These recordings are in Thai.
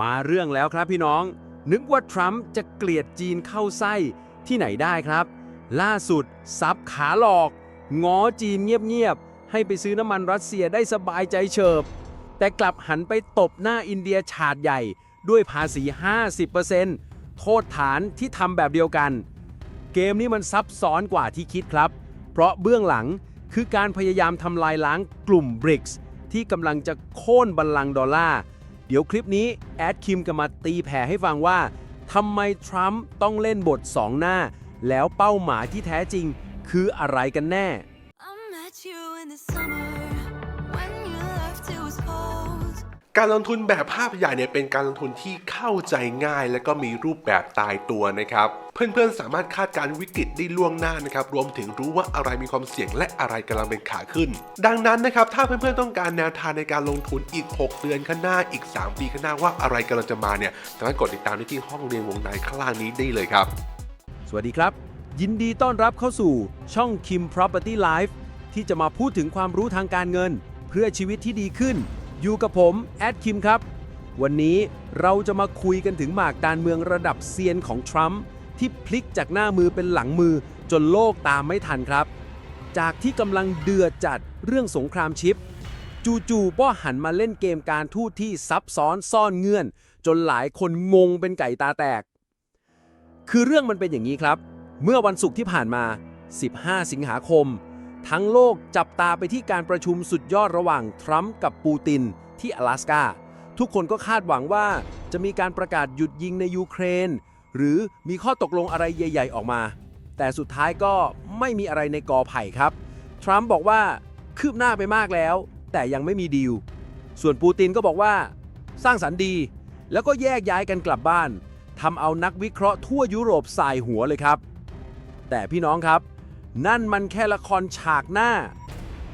มาเรื่องแล้วครับพี่น้อง นึกว่าทรัมป์จะเกลียดจีนเข้าไส้ที่ไหนได้ครับ ล่าสุดซับขาหลอก ง้อจีนเงียบๆ ให้ไปซื้อน้ำมันรัสเซียได้สบายใจเฉิบ แต่กลับหันไปตบหน้าอินเดียฉาดใหญ่ด้วยภาษี 50%โทษฐานที่ทำแบบเดียวกัน เกมนี้มันซับซ้อนกว่าที่คิดครับ เพราะเบื้องหลังคือการพยายามทำลายล้างกลุ่ม BRICS ที่กำลังจะโค่นบัลลังก์ดอลลาร์ เดี๋ยวคลิปนี้ แอดคิมก็มาตีแผ่ให้ฟังว่าทำไมทรัมป์ต้องเล่นบทสองหน้า แล้วเป้าหมายที่แท้จริง คืออะไรกันแน่ I met you in the summer when you left it was cold. การลงทุนแบบภาพใหญ่เนี่ยเป็นการลงทุนที่เข้าใจง่าย และก็มีรูปแบบตายตัวนะครับ เพื่อนๆ สามารถคาดการวิกฤตได้ล่วงหน้านะครับรวมถึงรู้ว่าอะไรมีความเสี่ยงและอะไรกำลังเป็นขาขึ้น ดังนั้นนะครับถ้าเพื่อนๆต้องการแนวทางในการลงทุนอีก 6 เดือนข้างหน้าอีก 3 ปีข้างหน้าว่าอะไรกำลังจะมาเนี่ยสามารถกดติดตามได้ที่ห้องเรียนวงในข้างล่างนี้ได้เลยครับ สวัสดีครับ ยินดีต้อนรับเข้าสู่ช่อง Kim Property Life ที่จะมาพูดถึงความรู้ทางการเงิน เพื่อชีวิตที่ดีขึ้น อยู่กับผมแอดคิมครับ วันนี้เราจะมาคุยกันถึงหมากการเมืองระดับเซียนของทรัมป์ ที่พลิกจากหน้ามือเป็นหลังมือจนโลกตามไม่ทันครับ จากที่กำลังเดือดจัดเรื่องสงครามชิป จู่ๆก็หันมาเล่นเกมการทูตที่ซับซ้อนซ่อนเงื่อน จนหลายคนงงเป็นไก่ตาแตก คือเรื่องมันเป็นอย่างนี้ครับ เมื่อวันศุกร์ที่ผ่านมา 15 สิงหาคม ทั้งโลกจับตาไปที่การประชุมสุดยอดระหว่างทรัมป์กับปูตินที่阿拉สกาทุกคนก็คาดหวังว่าจะมีการประกาศหยุดยิงในยูเครน หรือมีข้อตกลงอะไรใหญ่ ๆ ออกมา แต่สุดท้ายก็ไม่มีอะไรในกอไผ่ครับ ทรัมป์บอกว่าคืบหน้าไปมากแล้ว แต่ยังไม่มีดีล ส่วนปูตินก็บอกว่า สร้างสรรค์ดี แล้วก็แยกย้ายกันกลับบ้านทำเอานักวิเคราะห์ทั่วยุโรปสายหัวเลยครับ แต่พี่น้องครับ นั่นมันแค่ละครฉากหน้า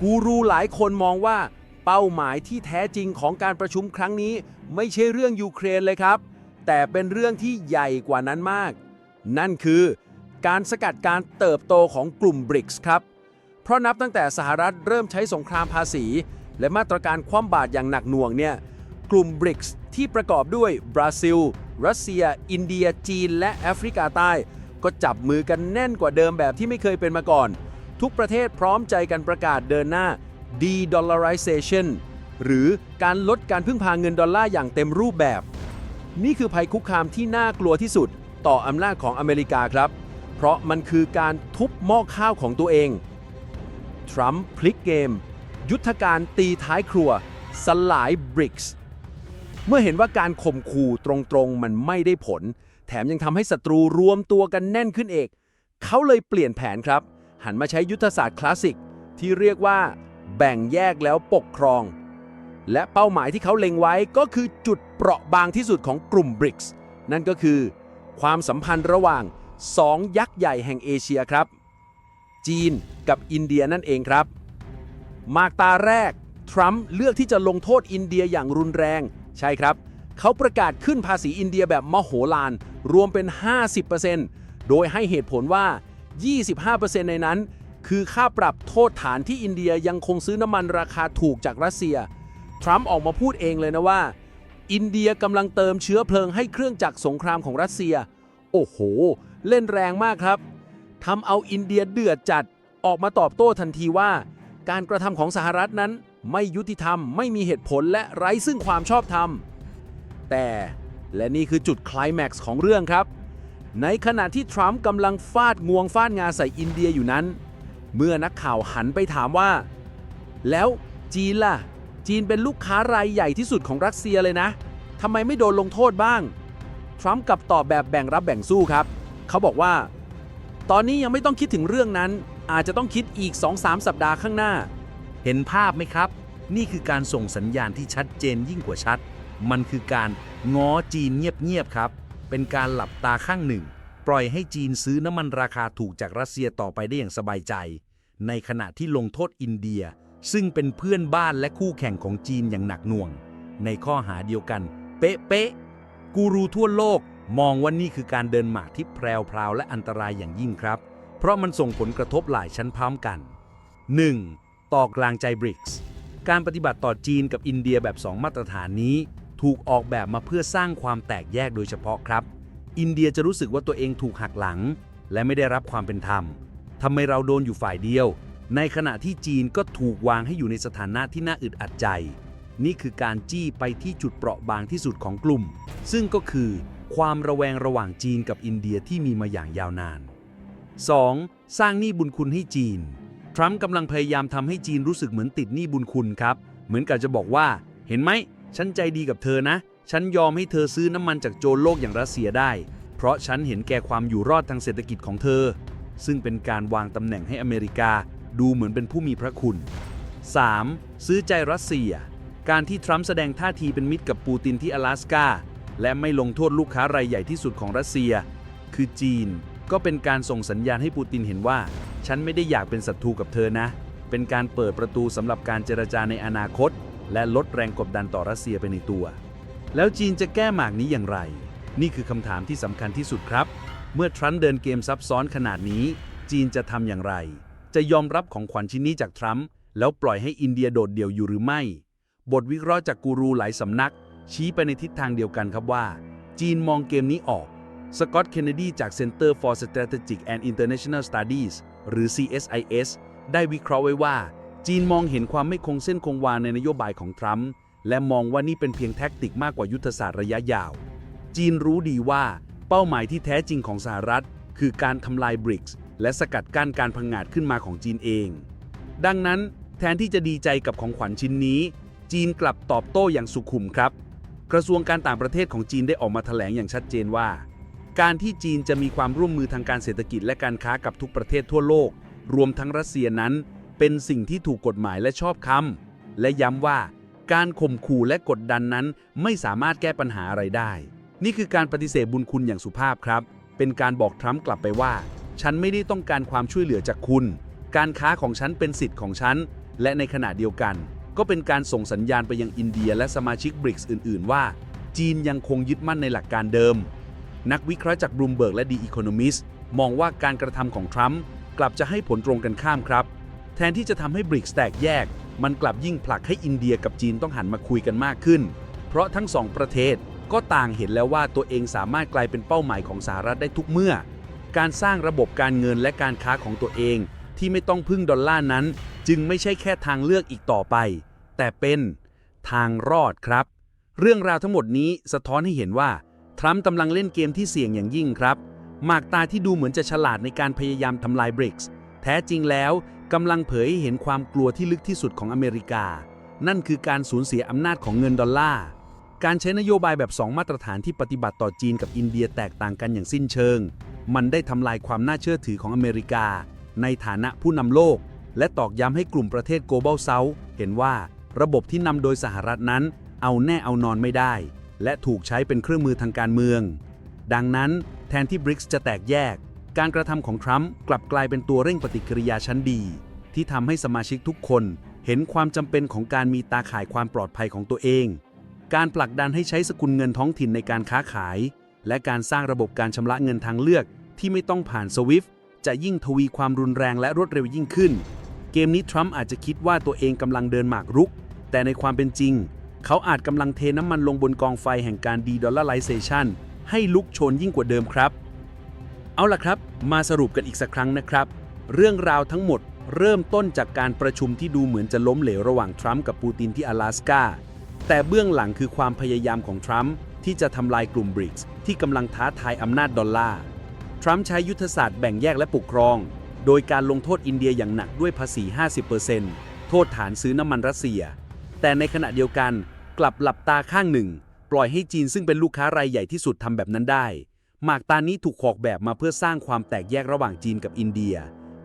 กูรูหลายคนมองว่าเป้าหมายที่แท้จริงของการประชุมครั้งนี้ ไม่ใช่เรื่องยูเครนเลยครับ แต่เป็นเรื่องที่ใหญ่กว่านั้นมาก นั่นคือการสกัดการเติบโตของกลุ่ม BRICS ครับ เพราะนับตั้งแต่สหรัฐเริ่มใช้สงครามภาษี และมาตรการคว่ำบาตรอย่างหนักหน่วงเนี่ย กลุ่ม BRICS ที่ประกอบด้วยบราซิล รัสเซีย อินเดีย จีน และแอฟริกาใต้ ก็จับมือกันแน่นกว่าเดิมแบบที่ไม่เคยเป็นมาก่อน ทุกประเทศพร้อมใจกันประกาศเดินหน้า de-dollarization หรือการลดการพึ่งพาเงินดอลลาร์อย่างเต็มรูปแบบ นี่คือภัยคุกคามที่น่ากลัวที่สุด ต่ออำนาจของอเมริกาครับ เพราะมันคือการทุบหม้อข้าวของตัวเอง ทรัมป์พลิกเกม ยุทธการตีท้ายครัว สลายบริกส์เมื่อเห็นว่าการข่มขู่ตรงๆ มันไม่ได้ผล แถมยังทำให้ศัตรูรวมตัวกันแน่นขึ้นเอก เขาเลยเปลี่ยนแผนครับ หันมาใช้ยุทธศาสตร์คลาสสิก ที่เรียกว่า แบ่งแยกแล้วปกครอง และเป้าหมายที่เขาเล็งไว้ก็คือจุดเปราะบางที่สุดของกลุ่มบริกส์นั่นก็คือ ความสัมพันธ์ระหว่างสองยักษ์ใหญ่แห่งเอเชียครับ จีนกับอินเดียนั่นเองครับ มากตาแรก ทรัมป์เลือกที่จะลงโทษอินเดียอย่างรุนแรง ใช่ครับ เขาประกาศขึ้นภาษีอินเดียแบบมโหฬารรวมเป็น 50%โดยให้เหตุผลว่า 25%ในนั้น คือค่าปรับโทษฐานที่อินเดียยังคงซื้อน้ำมันราคาถูกจากรัสเซีย ทรัมป์ออกมาพูดเองเลยนะว่า อินเดียกำลังเติมเชื้อเพลิงให้เครื่องจักรสงครามของรัสเซีย โอ้โห เล่นแรงมากครับทำเอาอินเดียเดือดจัดออกมาตอบโต้ทันทีว่า การกระทำของสหรัฐนั้น ไม่ยุติธรรมไม่มีเหตุผลและไร้ซึ่งความชอบธรรม แต่และนี่คือจุดคลแม็กซ์ของเรื่องครับ ในขณะที่ทรัมป์กำลังฟาดงวงฟาดงาใส่อินเดียอยู่นั้น เมื่อนักข่าวหันไปถามว่า แล้วจีนล่ะ จีนเป็นลูกค้ารายใหญ่ที่สุดของรัสเซียเลยนะทำไมไม่โดนลงโทษบ้าง ทรัมป์กลับตอบแบบแบ่งรับแบ่งสู้ครับ เขาบอกว่า ตอนนี้ยังไม่ต้องคิดถึงเรื่องนั้น อาจจะต้องคิดอีก 2-3 สัปดาห์ข้างหน้า เห็นภาพไหมครับ นี่คือการส่งสัญญาณที่ชัดเจนยิ่งกว่าชัด มันคือการง้อจีนเงียบๆครับ เป็นการหลับตาข้างหนึ่ง ปล่อยให้จีนซื้อน้ำมันราคาถูกจากรัสเซียต่อไปได้อย่างสบายใจ ในขณะที่ลงโทษอินเดีย ซึ่งเป็นเพื่อนบ้านและคู่แข่งของจีนอย่างหนักหน่วง ในข้อหาเดียวกัน เป๊ะๆกูรูทั่วโลกมองว่านี่คือการเดินหมากที่แพรวและอันตรายอย่างยิ่งครับ เพราะมันส่งผลกระทบหลายชั้นพร้อมกัน 1. ต่อกลางใจบริกส์การปฏิบัติต่อจีนกับอินเดียแบบ 2 มาตรฐานนี้ ถูกออกแบบมาเพื่อสร้างความแตกแยกโดยเฉพาะครับ อินเดียจะรู้สึกว่าตัวเองถูกหักหลัง และไม่ได้รับความเป็นธรรมทำไมเราโดนอยู่ฝ่ายเดียว ในขณะที่จีนก็ถูกวางให้อยู่ในสถานะที่น่าอึดอัดใจ นี่คือการจี้ไปที่จุดเปราะบางที่สุดของกลุ่ม ซึ่งก็คือความระแวงระหว่างจีนกับอินเดียที่มีมาอย่างยาวนาน 2. สร้างหนี้บุญคุณให้จีน ทรัมป์กำลังพยายามทำให้จีนรู้สึกเหมือนติดหนี้บุญคุณครับ เหมือนกับจะบอกว่า เห็นไหม ฉันใจดีกับเธอนะ ฉันยอมให้เธอซื้อน้ำมันจากโจรโลกอย่างรัสเซียได้ เพราะฉันเห็นแก่ความอยู่รอดทางเศรษฐกิจของเธอ ซึ่งเป็นการวางตำแหน่งให้อเมริกา ดูเหมือนเป็นผู้มีพระคุณ 3. ซื้อใจรัสเซีย การที่ทรัมป์แสดงท่าทีเป็นมิตรกับปูตินที่阿拉สกาและไม่ลงโทษลูกค้ารายใหญ่ที่สุดของรัสเซีย คือจีน ก็เป็นการส่งสัญญาณให้ปูตินเห็นว่า ฉันไม่ได้อยากเป็นศัตรูกับเธอนะ เป็นการเปิดประตูสำหรับการเจรจาในอนาคต และลดแรงกดดันต่อรัสเซียไปในตัว แล้วจีนจะแก้หมากนี้อย่างไร นี่คือคำถามที่สำคัญที่สุดครับ เมื่อทรัมป์เดินเกมซับซ้อนขนาดนี้ จีนจะทำอย่างไร จะยอมรับของขวัญชิ้นนี้จากทรัมป์แล้วปล่อยให้อินเดียโดดเดี่ยวอยู่หรือไม่ บทวิเคราะห์จากกูรูหลายสำนัก ชี้ไปในทิศทางเดียวกันครับว่า จีนมองเกมนี้ออกสกอตเคนเนดีจาก Center for Strategic and International Studies หรือ CSIS ได้วิเคราะห์ไว้ว่า จีนมองเห็นความไม่คงเส้นคงวาในนโยบายของทรัมป์และมองว่านี่เป็นเพียงแท็กติกมากกว่ายุทธศาสตร์ระยะยาว จีนรู้ดีว่าเป้าหมายที่แท้จริงของสหรัฐ คือการทำลายบริกส์ และสกัดกั้นการพังงาดขึ้นมาของจีนเอง ดังนั้นแทนที่จะดีใจกับของขวัญชิ้นนี้ จีนกลับตอบโต้อย่างสุขุมครับ กระทรวงการต่างประเทศของจีนได้ออกมาแถลงอย่างชัดเจนว่า การที่จีนจะมีความร่วมมือทางการเศรษฐกิจและการค้ากับทุกประเทศทั่วโลก รวมทั้งรัสเซียนั้น เป็นสิ่งที่ถูกกฎหมายและชอบคำและย้ำว่าการข่มขู่และกดดันนั้นไม่สามารถแก้ปัญหาอะไรได้ นี่คือการปฏิเสธบุญคุณอย่างสุภาพครับ เป็นการบอกทรัมป์กลับไปว่า ฉันไม่ได้ต้องการความช่วยเหลือจากคุณ การค้าของฉันเป็นสิทธิ์ของฉัน และในขณะเดียวกัน ก็เป็นการส่งสัญญาณไปยังอินเดียและสมาชิกบริกส์อื่น ๆ ว่า จีนยังคงยึดมั่นในหลักการเดิม นักวิเคราะห์จากบลูมเบิร์กและดีอีโคโนมิสมองว่าการกระทำของทรัมป์กลับจะให้ผลตรงกันข้ามครับ แทนที่จะทำให้บริกส์แตกแยก มันกลับยิ่งผลักให้อินเดียกับจีนต้องหันมาคุยกันมากขึ้น เพราะทั้งสองประเทศก็ต่างเห็นแล้วว่าตัวเองสามารถกลายเป็นเป้าหมายของสหรัฐได้ทุกเมื่อ การสร้างระบบการเงินและการค้าของตัวเอง ที่ไม่ต้องพึ่งดอลลาร์นั้น จึงไม่ใช่แค่ทางเลือกอีกต่อไป แต่เป็นทางรอดครับ เรื่องราวทั้งหมดนี้สะท้อนให้เห็นว่า ทรัมป์กำลังเล่นเกมที่เสี่ยงอย่างยิ่งครับ หมากตาที่ดูเหมือนจะฉลาดในการพยายามทำลายบริกส์แท้จริงแล้วกำลังเผยให้เห็นความกลัวที่ลึกที่สุดของอเมริกา นั่นคือการสูญเสียอำนาจของเงินดอลลาร์การใช้นโยบายแบบ 2 มาตรฐานที่ปฏิบัติต่อจีนกับอินเดียแตกต่างกันอย่างสิ้นเชิง มันได้ทำลายความน่าเชื่อถือของอเมริกา ในฐานะผู้นำโลก และตอกย้ำให้กลุ่มประเทศ Global South เห็นว่าระบบที่นำโดยสหรัฐนั้น เอาแน่เอานอนไม่ได้ และถูกใช้เป็นเครื่องมือทางการเมือง ดังนั้นแทนที่บริกส์จะแตกแยก การกระทำของทรัมป์กลับกลายเป็นตัวเร่งปฏิกิริยาชั้นดี ที่ทำให้สมาชิกทุกคน เห็นความจำเป็นของการมีตาข่ายความปลอดภัยของตัวเอง การผลักดันให้ใช้สกุลเงินท้องถิ่นในการค้าขาย และการสร้างระบบการชำระเงินทางเลือก ที่ไม่ต้องผ่านสวิฟจะยิ่งทวีความรุนแรงและรวดเร็วยิ่งขึ้น เกมนี้ทรัมป์อาจจะคิดว่าตัวเองกำลังเดินหมากรุก แต่ในความเป็นจริง เขาอาจกำลังเทน้ำมันลงบนกองไฟแห่งการดีดอลลาร์ไลเซชันให้ลุกโชนยิ่งกว่าเดิมครับ เอาล่ะครับ มาสรุปกันอีกสักครั้งนะครับ เรื่องราวทั้งหมดเริ่มต้นจากการประชุมที่ดูเหมือนจะล้มเหลวระหว่างทรัมป์กับปูตินที่阿拉สกาแต่เบื้องหลังคือความพยายามของทรัมป์ที่จะทำลายกลุ่มบริกส์ที่กำลังท้าทายอำนาจดอลลาร์ ทรัมป์ใช้ยุทธศาสตร์แบ่งแยกและปกครอง โดยการลงโทษอินเดียอย่างหนักด้วยภาษี 50%โทษฐานซื้อน้ำมันรัสเซีย แต่ในขณะเดียวกันกลับหลับตาข้างหนึ่ง ปล่อยให้จีนซึ่งเป็นลูกค้ารายใหญ่ที่สุดทำแบบนั้นได้ หมากตานี้ถูกขอกแบบมาเพื่อสร้างความแตกแยกระหว่างจีนกับอินเดีย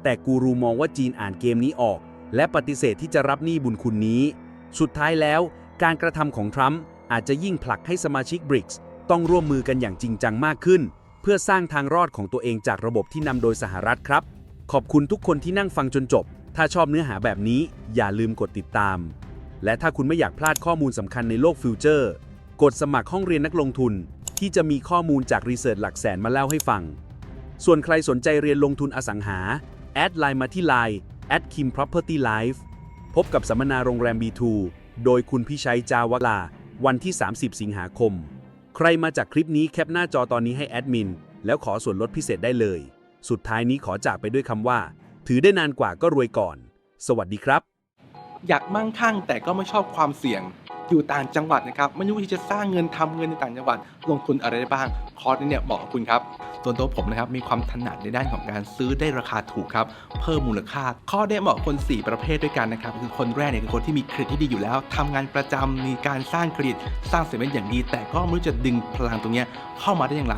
แต่กูรูมองว่าจีนอ่านเกมนี้ออก และปฏิเสธที่จะรับหนี้บุญคุณนี้ สุดท้ายแล้ว การกระทำของทรัมป์อาจจะยิ่งผลักให้สมาชิกบริกส์ต้องร่วมมือกันอย่างจริงจังมากขึ้น เพื่อสร้างทางรอดของตัวเองจากระบบที่นำโดยสหรัฐครับ ขอบคุณทุกคนที่นั่งฟังจนจบ ถ้าชอบเนื้อหาแบบนี้อย่าลืมกดติดตาม และถ้าคุณไม่อยากพลาดข้อมูลสำคัญในโลกฟิวเจอร์ กดสมัครห้องเรียนนักลงทุน ที่จะมีข้อมูลจากรีเสิร์ชหลักแสนมาเล่าให้ฟัง ส่วนใครสนใจเรียนลงทุนอสังหา แอดไลน์มาที่ไลน์ at kim property life พบกับสัมมนาโรงแรม B2 โดยคุณพิชัยจาวลา วันที่ 30 สิงหาคม ใครมาจากคลิปนี้แคปหน้าจอตอนนี้ให้แอดมิน แล้วขอส่วนลดพิเศษได้เลย สุดท้ายนี้ขอจากไปด้วยคำว่า ถือได้นานกว่าก็รวยก่อน สวัสดีครับ อยากมั่งคั่งแต่ก็ไม่ชอบความเสี่ยง อยู่ต่างจังหวัดนะครับ ไม่รู้ที่จะสร้างเงินทำเงินในต่างจังหวัด ลงทุนอะไรได้บ้าง คอร์สนี้เนี่ยเหมาะกับคุณครับ ส่วนตัวผมนะครับมีความถนัดในด้านของการซื้อได้ราคาถูกครับเพิ่มมูลค่า ข้อได้เหมาะคน 4 ประเภทด้วยกันนะครับคือคนแรกเนี่ยคือคนที่มีเครดิตที่ดีอยู่แล้วทำงานประจำมีการสร้างเครดิตสร้างเสร็จเป็นอย่างดี แต่ก็ไม่รู้จะดึงพลังตรงเนี้ยเข้ามาได้อย่างไร